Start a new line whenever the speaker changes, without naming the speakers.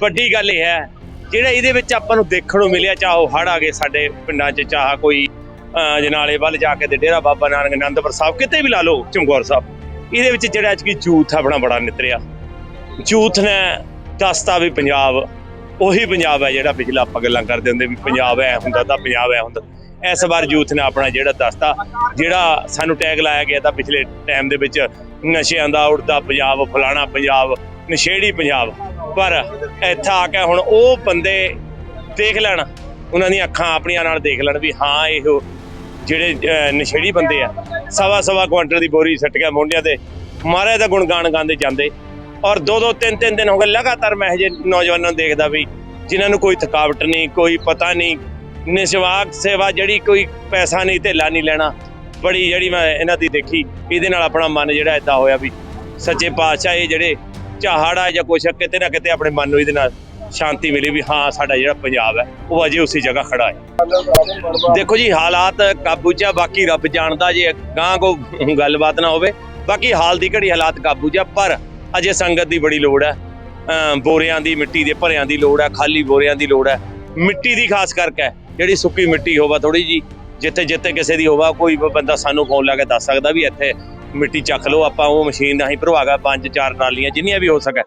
ਵੱਡੀ ਗੱਲ ਇਹ ਹੈ, ਜਿਹੜਾ ਇਹਦੇ ਵਿੱਚ ਆਪਾਂ ਨੂੰ ਦੇਖਣ ਨੂੰ ਮਿਲਿਆ, ਚਾਹੇ ਉਹ ਹੜ ਆ ਗਏ ਸਾਡੇ ਪਿੰਡਾਂ 'ਚ, ਚਾਹ ਕੋਈ ਜਨਾਲੇ ਵੱਲ ਜਾ ਕੇ ਤੇ ਡੇਰਾ ਬਾਬਾ ਨਾਨਕ ਅਨੰਦਪੁਰ ਸਾਹਿਬ, ਕਿਤੇ ਵੀ ਲਾ ਲਓ, ਚਮਕੌਰ ਸਾਹਿਬ, ਇਹਦੇ ਵਿੱਚ ਜਿਹੜਾ ਅੱਜ ਕੀ ਜੂਥ ਆਪਣਾ ਬੜਾ ਨਿਤਰਿਆ। ਜੂਥ ਨੇ ਦੱਸਤਾ ਵੀ ਪੰਜਾਬ, ਉਹੀ ਪੰਜਾਬ ਹੈ ਜਿਹੜਾ ਪਿਛਲਾ ਆਪਾਂ ਗੱਲਾਂ ਕਰਦੇ ਹੁੰਦੇ ਵੀ ਪੰਜਾਬ ਐ ਹੁੰਦਾ ਤਾਂ ਪੰਜਾਬ ਐ ਹੁੰਦਾ। ਇਸ ਵਾਰ ਯੂਥ ਨੇ ਆਪਣਾ ਜਿਹੜਾ ਦੱਸਤਾ, ਜਿਹੜਾ ਸਾਨੂੰ ਟੈਗ ਲਾਇਆ ਗਿਆ ਤਾਂ ਪਿਛਲੇ ਟਾਈਮ ਦੇ ਵਿੱਚ, ਨਸ਼ਿਆਂ ਦਾ ਉੜਦਾ ਪੰਜਾਬ, ਫਲਾਣਾ ਪੰਜਾਬ, ਨਸ਼ੇੜੀ ਪੰਜਾਬ। ਪਰ ਇੱਥੇ ਆ ਕੇ ਹੁਣ ਉਹ ਬੰਦੇ ਦੇਖ ਲੈਣ, ਉਹਨਾਂ ਦੀਆਂ ਅੱਖਾਂ ਆਪਣੀਆਂ ਨਾਲ ਦੇਖ ਲੈਣ ਵੀ ਹਾਂ, ਇਹ ਜਿਹੜੇ ਨਸ਼ੇੜੀ ਬੰਦੇ ਆ। ਸਵਾ ਸਵਾ ਕੁਆਂਟਲ ਦੀ ਬੋਰੀ ਸੱਟ ਗਿਆ ਮੋਢਿਆਂ ਤੇ। ਮਹਾਰਾਜ ਦਾ ਗੁਣਗਾਨ ਗਾਉਂਦੇ ਜਾਂਦੇ। ਔਰ ਦੋ ਦੋ, ਤਿੰਨ ਤਿੰਨ ਦਿਨ ਹੋ ਗਏ ਲਗਾਤਾਰ ਮੈਂ ਹਜੇ ਨੌਜਵਾਨਾਂ ਨੂੰ ਦੇਖਦਾ ਵੀ, ਜਿਨ੍ਹਾਂ ਨੂੰ ਕੋਈ ਥਕਾਵਟ ਨਹੀਂ, ਕੋਈ ਪਤਾ ਨਹੀਂ ਨਿਸਵਾਕ ਸੇਵਾ ਜਿਹੜੀ ਕੋਈ ਪੈਸਾ ਨਹੀਂ, ਧੇਲਾ ਨਹੀਂ ਲੈਣਾ। ਬੜੀ ਜਿਹੜੀ ਮੈਂ ਇਹਨਾਂ ਦੀ ਦੇਖੀ, ਇਹਦੇ ਨਾਲ ਆਪਣਾ ਮਨ ਜਿਹੜਾ ਏਦਾਂ ਹੋਇਆ ਵੀ, ਸੱਚੇ ਪਾਤਸ਼ਾਹ ਇਹ ਜਿਹੜੇ ਝਾਹੜਾ ਜਾਂ ਕੁਛ ਕਿਤੇ ਨਾ ਕਿਤੇ ਆਪਣੇ ਮਨ ਨੂੰ ਇਹਦੇ ਨਾਲ ਸ਼ਾਂਤੀ ਮਿਲੀ ਵੀ ਹਾਂ, ਸਾਡਾ ਜਿਹੜਾ ਪੰਜਾਬ ਹੈ, ਉਹ ਅਜੇ ਉਸੇ ਜਗ੍ਹਾ ਖੜਾ ਹੈ। ਦੇਖੋ ਜੀ, ਹਾਲਾਤ ਕਾਬੂ 'ਚ ਆ, ਬਾਕੀ ਰੱਬ ਜਾਣਦਾ ਜੇ ਗਾਂ ਕੋ ਗੱਲਬਾਤ ਨਾ ਹੋਵੇ, ਬਾਕੀ ਹਾਲ ਦੀ ਘੜੀ ਹਾਲਾਤ ਕਾਬੂ 'ਚ ਆ, ਪਰ ਅਜੇ ਸੰਗਤ ਦੀ ਬੜੀ ਲੋੜ ਹੈ। ਅਮ ਬੋਰਿਆਂ ਦੀ ਮਿੱਟੀ ਦੇ ਭਰਿਆਂ ਦੀ ਲੋੜ ਹੈ, ਖਾਲੀ ਬੋਰਿਆਂ ਦੀ ਲੋੜ ਹੈ। ਮਿੱਟੀ ਦੀ ਖਾਸ ਕਰਕੇ ਜਿਹੜੀ ਸੁੱਕੀ ਮਿੱਟੀ ਹੋਵੇ ਥੋੜੀ ਜੀ ਜਿੱਥੇ ਜਿੱਥੇ ਕਿਸੇ ਦੀ ਹੋਵੇ, ਕੋਈ ਬੰਦਾ ਸਾਨੂੰ ਫੋਨ ਲਾ ਕੇ ਦੱਸ ਸਕਦਾ ਵੀ ਇੱਥੇ ਮਿੱਟੀ ਚੱਕ ਲਓ, ਆਪਾਂ ਉਹ ਮਸ਼ੀਨ ਰਾਹੀਂ ਭਰਵਾਗਾ ਪੰਜ ਚਾਰ ਨਾਲੀਆਂ ਜਿੰਨੀਆਂ ਵੀ ਹੋ ਸਕੇ।